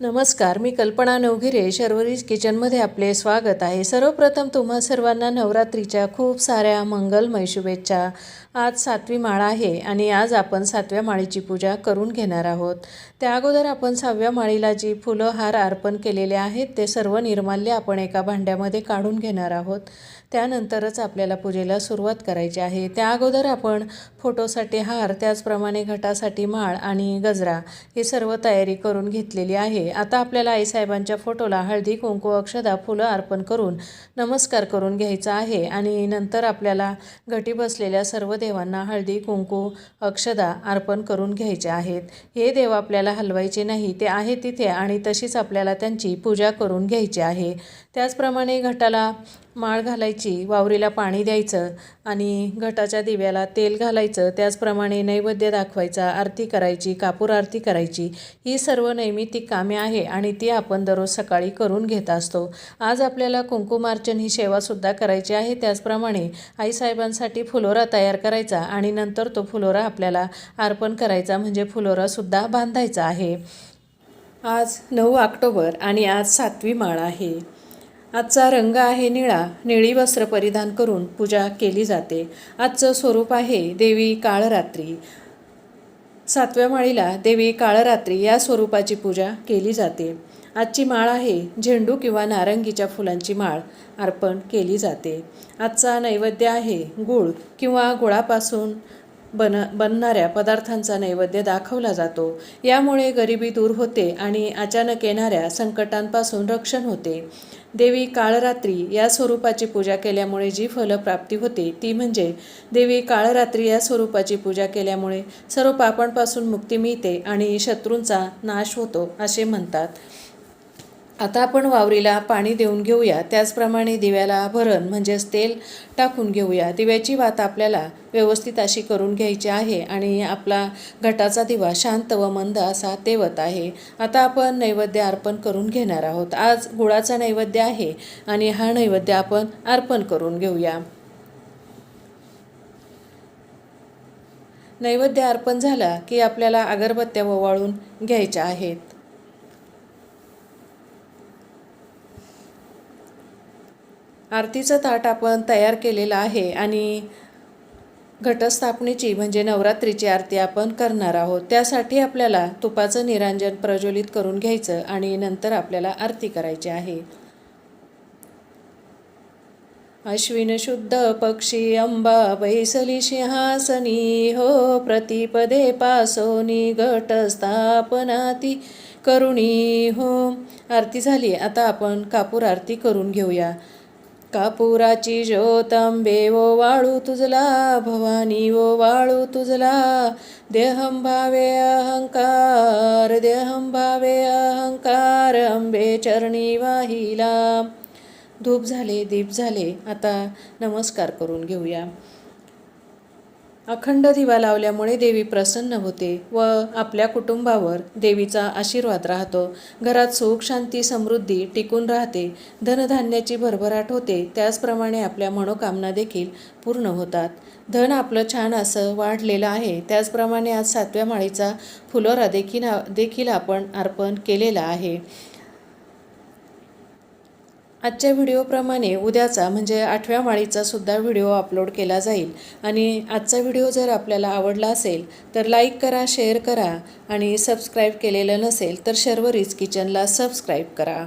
नमस्कार मी कल्पना नवघिरे शर्वरीज किचनमध्ये आपले स्वागत आहे. सर्वप्रथम तुम्हा सर्वांना नवरात्रीच्या खूप साऱ्या मंगलमय शुभेच्छा. आज सातवी माळ आहे आणि आज आपण सातव्या माळीची पूजा करून घेणार आहोत. त्या अगोदर आपण सहाव्या माळीला जी फुलं हार अर्पण केलेले आहेत ते सर्व निर्माल्य आपण एका भांड्यामध्ये काढून घेणार आहोत. त्यानंतरच आपल्याला पूजेला सुरुवात करायची आहे. त्या अगोदर आपण फोटोसाठी हार त्याचप्रमाणे घटासाठी माळ आणि गजरा हे सर्व तयारी करून घेतलेली आहे. आता आपल्याला आईसाहेबांच्या फोटोला हळदी कुंकू अक्षदा फुलं अर्पण करून नमस्कार करून घ्यायचा आहे. आणि नंतर आपल्याला घटी बसलेल्या सर्व देवांना हळदी कुंकू अक्षदा अर्पण करून घ्यायचे आहेत. हे देव आपल्याला हलवायचे नाही ते आहे तिथे आणि तशीच आपल्याला त्यांची पूजा करून घ्यायची आहे. त्याचप्रमाणे घटाला माळ घालायची वावरीला पाणी द्यायचं आणि घटाच्या दिव्याला तेल घालायचं. त्याचप्रमाणे नैवेद्य दाखवायचा आरती करायची कापूर आरती करायची. ही सर्व नैमित्तिक कामे आहे आणि ती आपण दररोज सकाळी करून घेत असतो. आज आपल्याला कुंकुमार्चन ही सेवासुद्धा करायची आहे. त्याचप्रमाणे आईसाहेबांसाठी फुलोरा तयार करायचा आणि नंतर तो फुलोरा आपल्याला अर्पण करायचा म्हणजे फुलोरासुद्धा बांधायचा आहे. आज नऊ ऑक्टोबर आणि आज सातवी माळ आहे. आजचा रंग आहे निळा. निळी वस्त्र परिधान करून पूजा केली जाते. आजचं स्वरूप आहे देवी काळरात्री. सातव्या माळीला देवी काळरात्री या स्वरूपाची पूजा केली जाते. आजची माळ आहे झेंडू किंवा नारंगीच्या फुलांची माळ अर्पण केली जाते. आजचा नैवेद्य आहे गुळ किंवा गुळापासून बन बनणाऱ्या पदार्थांचा नैवेद्य दाखवला जातो. यामुळे गरिबी दूर होते आणि अचानक येणाऱ्या संकटांपासून रक्षण होते. देवी काळरात्री या स्वरूपाची पूजा केल्यामुळे जी फलप्राप्ती होते ती म्हणजे देवी काळरात्री या स्वरूपाची पूजा केल्यामुळे सर्व पापांपासून मुक्ती मिळते आणि शत्रूंचा नाश होतो असे म्हणतात. आता आपण वावरीला पाणी देऊन घेऊया. त्याचप्रमाणे दिव्याला भरण म्हणजेच तेल टाकून घेऊया. दिव्याची वात आपल्याला व्यवस्थित अशी करून घ्यायची आहे आणि आपला घटाचा दिवा शांत व मंद असा तेवत आहे. आता आपण नैवेद्य अर्पण करून घेणार आहोत. आज गुळाचा नैवेद्य आहे आणि हा नैवेद्य आपण अर्पण करून घेऊया. नैवेद्य अर्पण झाला की आपल्याला अगरबत्त्या ओवाळून घ्यायच्या आहेत. आरतीचं ताट आपण तयार केलेलं आहे आणि घटस्थापनेची म्हणजे नवरात्रीची आरती आपण करणार आहोत. त्यासाठी आपल्याला तुपाचं निरांजन प्रज्वलित करून घ्यायचं आणि नंतर आपल्याला आरती करायची आहे. अश्विन शुद्ध पक्षी अंबा बैसली सिंहासनी हो प्रतिपदे पासोनी घट स्थापनाती करुणी हो. आरती झाली. आता आपण कापूर आरती करून घेऊया. कापुराची ज्योतंबे वो वाळू तुझला भवानी वो वाळू तुझला. देहं भावे अहंकार देहं भावे अहंकार अंबे चरणी वाहिला. धूप झाले दीप झाले आता नमस्कार करून घेऊया. अखंड दिवा लावल्यामुळे देवी प्रसन्न होते व आपल्या कुटुंबावर देवीचा आशीर्वाद राहतो. घरात सुख शांती समृद्धी टिकून राहते. धनधान्याची भरभराट होते. त्याचप्रमाणे आपल्या मनोकामना देखील पूर्ण होतात. धन आपलं छान असं वाढलेलं आहे. त्याचप्रमाणे आज सातव्या माळीचा फुलोरा देखील देखील आपण अर्पण केलेला आहे. आजच्या व्हिडिओप्रमाणे उद्याचा म्हणजे आठव्या माळीचा सुद्धा व्हिडिओ अपलोड केला जाईल. आणि आजचा व्हिडिओ जर आपल्याला आवडला असेल तर लाईक करा शेअर करा आणि सबस्क्राईब केलेलं नसेल तर शर्वरीज किचनला सबस्क्राईब करा.